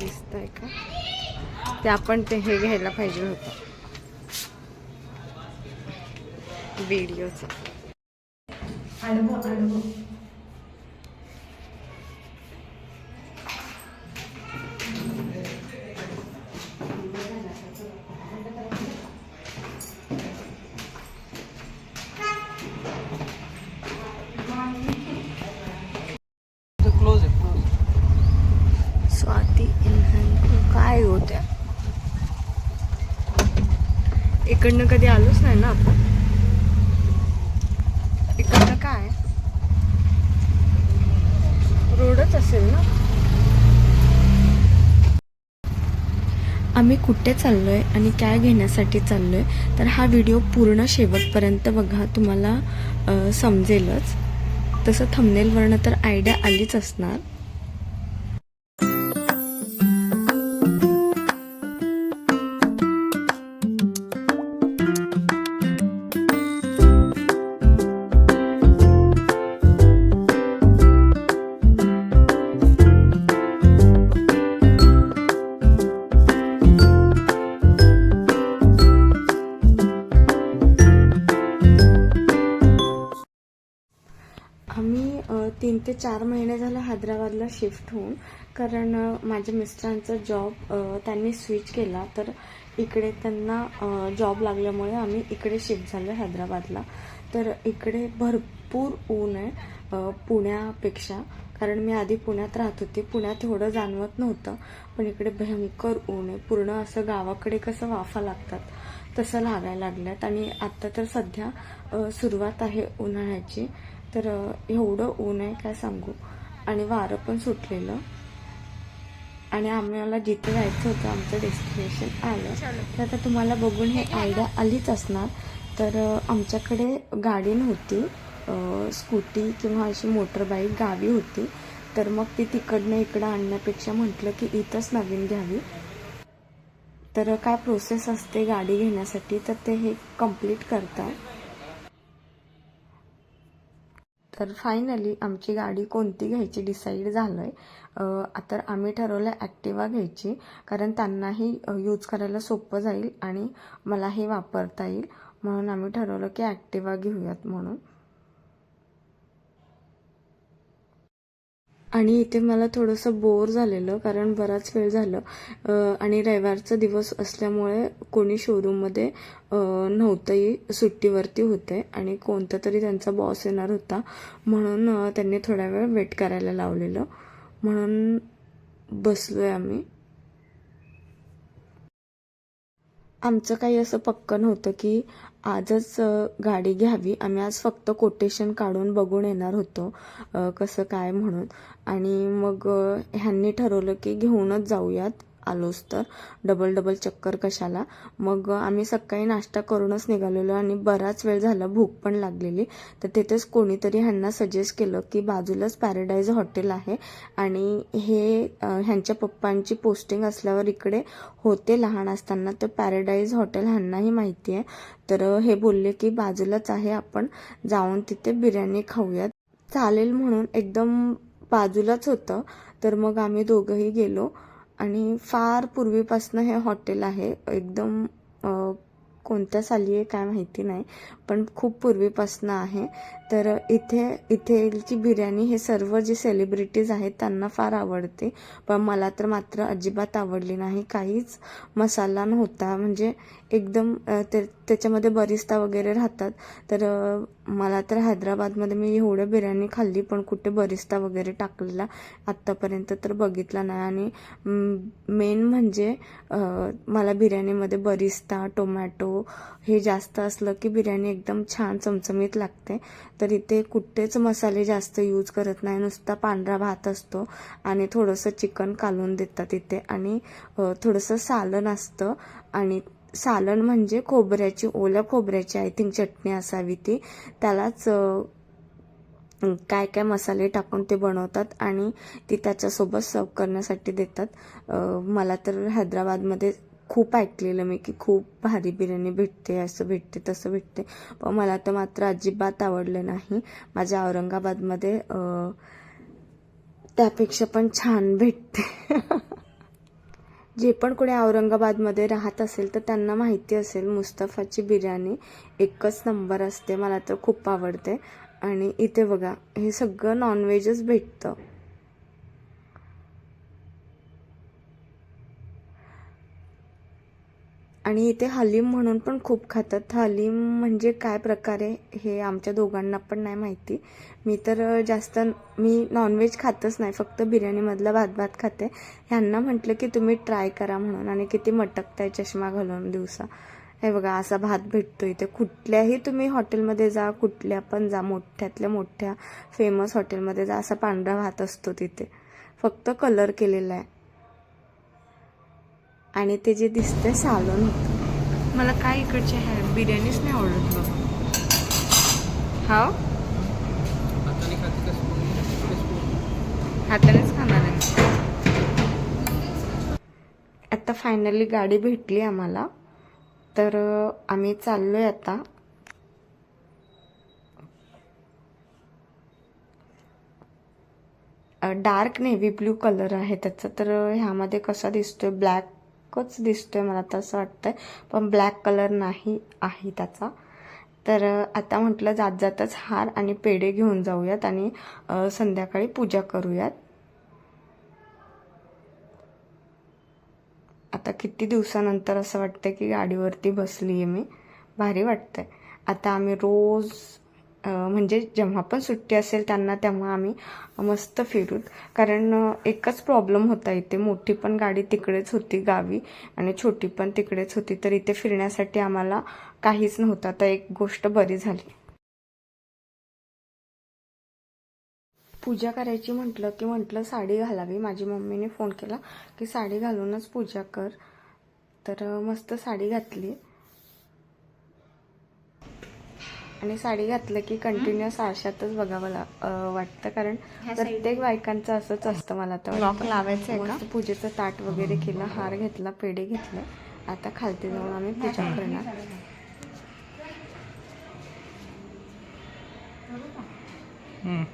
दिसतंय का? ते आपण ते हे घ्यायला पाहिजे होतं. व्हिडिओचं आडवं आडवं इकडनं कधी आलोच नाही ना आपण. इकडनं काय? रोडच असेल ना? आम्ही कुठे चाललोय आणि काय घेण्यासाठी चाललोय तर हा व्हिडिओ पूर्ण शेवटपर्यंत बघा तुम्हाला समजेलच. तसं थमनेलवरनं तर आयडिया आलीच असणार. तीन ते चार महिने झालं हैदराबादला शिफ्ट होऊन. कारण माझ्या मिस्टरांचा जॉब त्यांनी स्विच केला. तर इकडे त्यांना जॉब लागल्यामुळे आम्ही इकडे शिफ्ट झालो हैदराबादला. तर इकडे भरपूर ऊन आहे पुण्यापेक्षा. कारण मी आधी पुण्यात राहत होते. पुण्यात एवढं जाणवत नव्हतं. पण इकडे भयंकर ऊन आहे. पूर्ण असं गावाकडे कसं वाफा लागतात तसं लागायला लागल्यात आणि आत्ता तर सध्या सुरुवात आहे उन्हाळ्याची. तर एवढं ऊन आहे काय सांगू. आणि वारं पण सुटलेलं. आणि आम्हाला जिथे जायचं होतं आमचं डेस्टिनेशन आलं. तर आता तुम्हाला बघून हे आयडिया आलीच असणार. तर आमच्याकडे गाडी नव्हती. स्कूटी किंवा अशी मोटर बाईक गावी होती. तर मग ती तिकडनं इकडं आणण्यापेक्षा म्हटलं की इथंच नवीन घ्यावी. तर काय प्रोसेस असते गाडी घेण्यासाठी तर ते हे कंप्लीट करतात. तर फायनली आमची गाडी कोणती घ्यायची डिसाईड झालं आहे आता आम्ही ठरवलं ॲक्टिवा घ्यायची कारण त्यांनाही यूज करायला सोपं जाईल आणि मलाही वापरता येईल. म्हणून आम्ही ठरवलं की ॲक्टिवा घेऊयात म्हणून. आणि इथे मला थोडंसं बोर झालेलं कारण बराच वेळ झालं. आणि रविवारचा दिवस असल्यामुळे कोणी शोरूममध्ये नव्हतंही सुट्टीवरती होते. आणि कोणता तरी त्यांचा बॉस येणार होता. म्हणून त्यांनी थोडा वेळ वेट करायला लावलेलं. म्हणून बसलोय आम्ही. आमचं काही असं पक्क नव्हतं की आजच गाडी घ्यावी. आम्ही आज फक्त कोटेशन काढून बघून येणार होतो कसं काय म्हणून. आणि मग ह्यांनी ठरवलं की घेऊनच जाऊयात. आलोच तर. डबल डबल चक्कर कशाला? मग आम्ही सकाळी नाश्ता करूनच निघालेलो आणि बराच वेळ झाला भूक पण लागलेली. तर तिथेच कोणीतरी ह्यांना सजेस्ट केलं की बाजूलाच पॅराडाईज हॉटेल आहे आणि हे ह्यांच्या पप्पांची पोस्टिंग असल्यावर इकडे होते लहान असताना. तर पॅराडाईज हॉटेल ह्यांनाही माहिती आहे. तर हे बोलले की बाजूलाच आहे आपण जाऊन तिथे बिर्याणी खाऊयात. चालेल म्हणून एकदम बाजूलाच होतं. तर मग आम्ही दोघंही गेलो. आणि फार पूर्वीपासनं हे हॉटेल आहे. एकदम कोणत्या साली आहे काय माहिती नाही पण खूप पूर्वीपासनं आहे. तर इथे इथेची बिर्याणी हे सर्व जे सेलिब्रिटीज आहेत त्यांना फार आवडते. पण मला तर मात्र अजिबात आवडली नाही. काहीच मसाला नव्हता. म्हणजे एकदम ते त्याच्यामध्ये बरिस्ता वगैरे राहतात. तर मला तर हैदराबादमध्ये मी एवढं बिर्याणी खाल्ली पण कुठे बरिस्ता वगैरे टाकलेला आत्तापर्यंत तर बघितला नाही. आणि मेन म्हणजे मला बिर्याणीमध्ये बरिस्ता टोमॅटो हे जास्त असलं की बिर्याणी एकदम छान चमचमीत लागते. तर इथे कुठेच मसाले जास्त यूज करत नाही. नुसता पांढरा भात असतो आणि थोडंसं चिकन कालून देतात इथे. आणि थोडंसं सालन असतं. आणि सालन म्हणजे खोबऱ्याची ओल्या खोबऱ्याची आय थिंक चटणी असावी ती. त्यालाच काय काय मसाले टाकून ते बनवतात आणि ती त्याच्यासोबत सर्व करण्यासाठी देतात. मला तर हैदराबादमध्ये खूप ऐकलेलं मी की खूप भारी बिर्याणी भेटते असं भेटते तसं भेटते. पण मला तर मात्र अजिबात आवडलं नाही. माझ्या औरंगाबादमध्ये त्यापेक्षा पण छान भेटते. जे पण कोणी औरंगाबादमध्ये राहत असेल तर त्यांना माहिती असेल मुस्तफाची बिर्याणी एकच नंबर असते मला तर खूप आवडते. आणि इथे बघा हे सगळं नॉनव्हेजच भेटतं. आणि इथे हलीम म्हणून पण खूप खातात. हलीम म्हणजे काय प्रकारे हे आमच्या दोघांना पण नाही माहिती. मी तर जास्त मी नॉनव्हेज खातच नाही फक्त बिर्याणीमधला भात भात खाते. ह्यांना म्हटलं की तुम्ही ट्राय करा म्हणून आणि किती मटकताय चष्मा घालून दिवसा. हे बघा असा भात भेटतो इथे. कुठल्याही तुम्ही हॉटेलमध्ये जा कुठल्या पण जा मोठ्यातल्या मोठ्या फेमस हॉटेलमध्ये जा असा पांढरा भात असतो तिथे. फक्त कलर केलेला आहे. आणि ते जे दिसतंय सालन होतं. मला काय इकडचे आहे बिर्याणीच नाही आवडत बघ. हा हातानेच खाणार आहे. आता फायनली गाडी भेटली आम्हाला. तर आम्ही चाललोय आता. डार्क नेव्ही ब्ल्यू कलर आहे त्याचा. तर ह्यामध्ये कसा दिसतोय? ब्लॅकच आहे मला तसं आहे पण ब्लॅक कलर नाही आहे त्याचा. तर आता म्हटलं जात जातच हार आणि पेढे घेऊन जाऊयात आणि संध्याकाळी पूजा करूयात. आता किती दिवसानंतर असं वाटतं की गाडीवरती बसली आहे मी. भारी वाटतंय. आता आम्ही रोज म्हणजे जेव्हा पण सुट्टी असेल त्यांना तेव्हा आम्ही मस्त फिरूत कारण एकच प्रॉब्लेम होता इथे. मोठी पण गाडी तिकडेच होती गावी आणि छोटी पण तिकडेच होती. तर इथे फिरण्यासाठी आम्हाला काहीच नव्हतं. आता एक गोष्ट बरी झाली. पूजा करायची म्हटलं की म्हटलं साडी घालावी. माझी मम्मीने फोन केला की साडी घालूनच पूजा कर. तर मस्त साडी घातली. आणि साडी घातलं की कंटिन्युअस आरशातच बघावं ला वाटतं. कारण प्रत्येक बायकांचं असंच असतं मला तर लॉक लावायचं आहे का? पूजेचं ताट वगैरे केलं हार घेतला पेढे घेतले. आता खालती जाऊन आम्ही पूजा करणार. हम्म.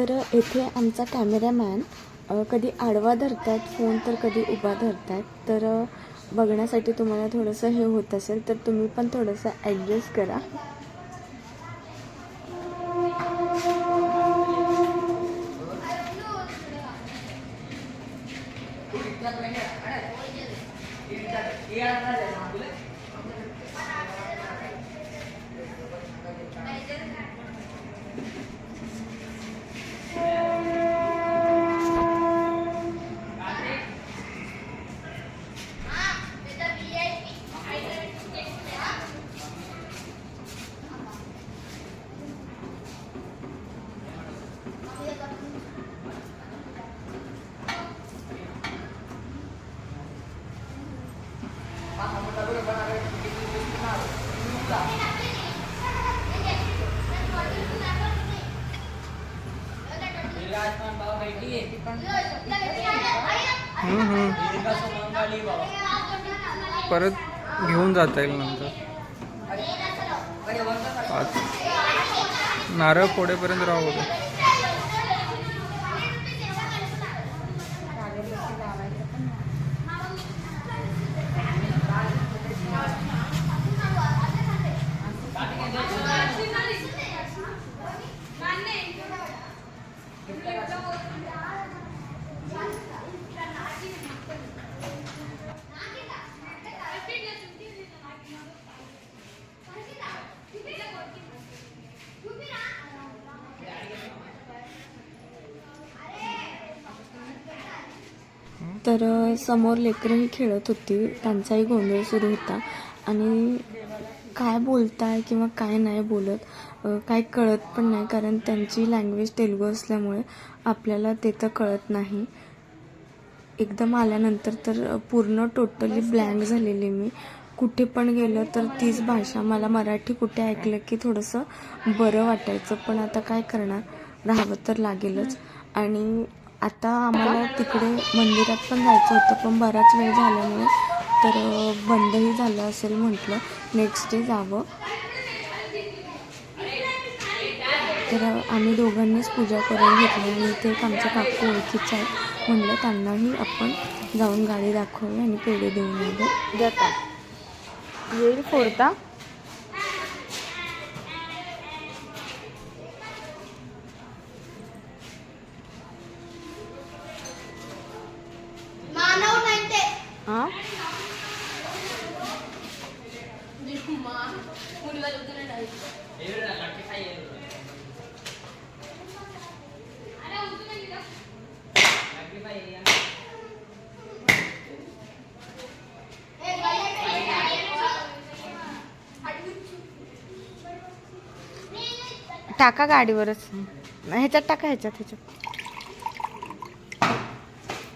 तर येथे आमचा कॅमेरामॅन कधी आडवा धरतात फोन तर कधी उभा धरतात. तर बघण्यासाठी तुम्हाला थोडंसं हे होत असेल तर तुम्ही पण थोडंसं ॲडजस्ट करा. परत घेऊन जाता येईल नंतर नारळ फोडेपर्यंत राहू होतं तर समोर लेकरंही खेळत होती. त्यांचाही गोंधळ सुरू होता. आणि काय बोलताय किंवा काय नाही बोलत काय कळत पण नाही कारण त्यांची लँग्वेज तेलुगू असल्यामुळे आपल्याला ते तर कळत नाही. एकदम आल्यानंतर तर पूर्ण टोटली ब्लँक झालेली मी. कुठे पण गेलं तर तीच भाषा मला मराठी कुठे ऐकलं की थोडंसं बरं वाटायचं पण आता काय करणार? राहावं तर लागेलच. आणि आता आम्हाला तिकडे मंदिरात पण जायचं होतं पण बराच वेळ झाल्यामुळे तर बंदही झालं असेल म्हटलं. नेक्स्ट डे जावं. तर आम्ही दोघांनीच पूजा करून घेतली. आणि ते एक आमच्या काकू ओळखीचे आहेत म्हणलं त्यांनाही आपण जाऊन गाडी दाखवूया आणि पेढे देऊन येऊ. देता. येईल फोडता हा टाका गाडीवरच. ह्याच्यात टाका ह्याच्यात ह्याच्यात.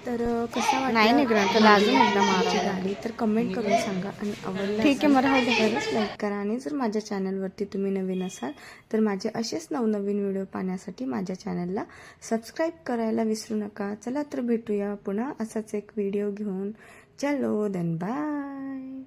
तर कसा वाटला? नाही निघणार, त्याला अजून एकदा लागेल. गाडी तर कमेंट करून सांगा आणि आवडलं ठीक आहे, दे. खरंच लाईक करा आणि जर माझ्या चॅनलवरती तुम्ही नवीन असाल तर माझे असेच नवनवीन व्हिडिओ पाहण्यासाठी माझ्या चॅनलला सबस्क्राईब करायला विसरू नका. चला तर भेटूया पुन्हा असाच एक व्हिडिओ घेऊन. चलो देन बाय